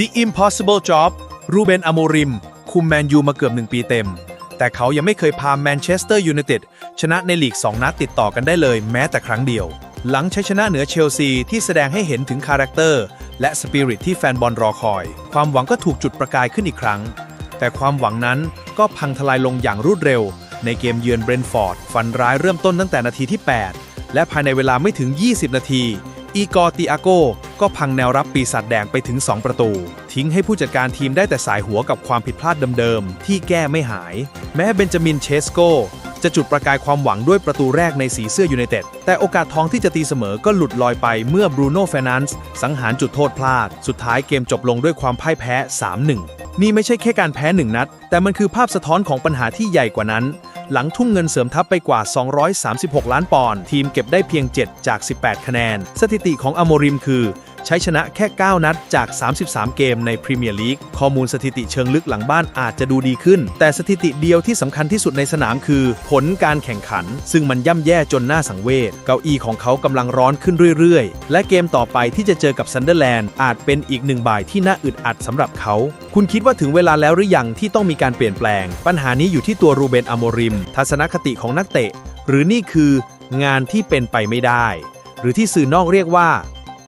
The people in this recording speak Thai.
The Impossible Job รูเบนอโมริม คุมแมนยูมาเกือบหนึ่งปีเต็ม แต่เขายังไม่เคยพาแมนเชสเตอร์ยูไนเต็ดชนะในลีก 2 นัดติดต่อกันได้เลยแม้แต่ครั้งเดียว หลังชัยชนะเหนือเชลซีที่แสดงให้เห็นถึงคาแรคเตอร์ และสปิริตที่แฟนบอลรอคอย ความหวังก็ถูกจุดประกายขึ้นอีกครั้ง แต่ความหวังนั้นก็พังทลายลงอย่างรวดเร็ว ในเกมเยือนเบรนฟอร์ดฝันร้ายเริ่มต้นตั้งแต่นาทีที่ 8 และภายในเวลาไม่ถึง 20 นาที อีกอร์ติอาโกก็พังแนวรับปีศาจแดงไปถึง 2 ประตู ทิ้งให้ผู้จัดการทีมได้แต่สายหัวกับความผิดพลาดเดิมๆ ที่แก้ไม่หาย แม้เบนจามินเชสโกจะจุดประกายความหวังด้วยประตูแรกในสีเสื้อยูไนเต็ด แต่โอกาสทองที่จะตีเสมอก็หลุดลอยไปเมื่อบรูโน่เฟรนันส์สังหารจุดโทษพลาด สุดท้ายเกมจบลงด้วยความพ่ายแพ้ 3-1 นี่ไม่ใช่แค่การแพ้หนึ่งนัด แต่มันคือภาพสะท้อนของปัญหาที่ใหญ่กว่านั้น หลังทุ่มเงินเสริมทัพไปกว่า 236 ล้านปอนด์ทีมเก็บได้เพียง 7 จาก 18 คะแนน สถิติของอโมริมคือ ใช้ชนะแค่ 9 นัดจาก 33 เกมในพรีเมียร์ลีก ข้อมูลสถิติเชิงลึกหลังบ้านอาจจะดูดีขึ้น แต่สถิติเดียวที่สำคัญที่สุดในสนามคือ ผลการแข่งขัน ซึ่งมันย่ำแย่จนน่าสังเวช เก้าอี้ของเขากำลังร้อนขึ้นเรื่อยๆ และเกมต่อไปที่จะเจอกับซันเดอร์แลนด์อาจเป็นอีกหนึ่งบ่ายที่น่าอึดอัดสำหรับเขา คุณคิดว่าถึงเวลาแล้วหรือยังที่ต้องมีการเปลี่ยนแปลง ปัญหานี้อยู่ที่ตัวรูเบนอโมริม ทัศนคติของนักเตะ หรือนี่คืองานที่เป็นไปไม่ได้ หรือที่สื่อนอกเรียกว่า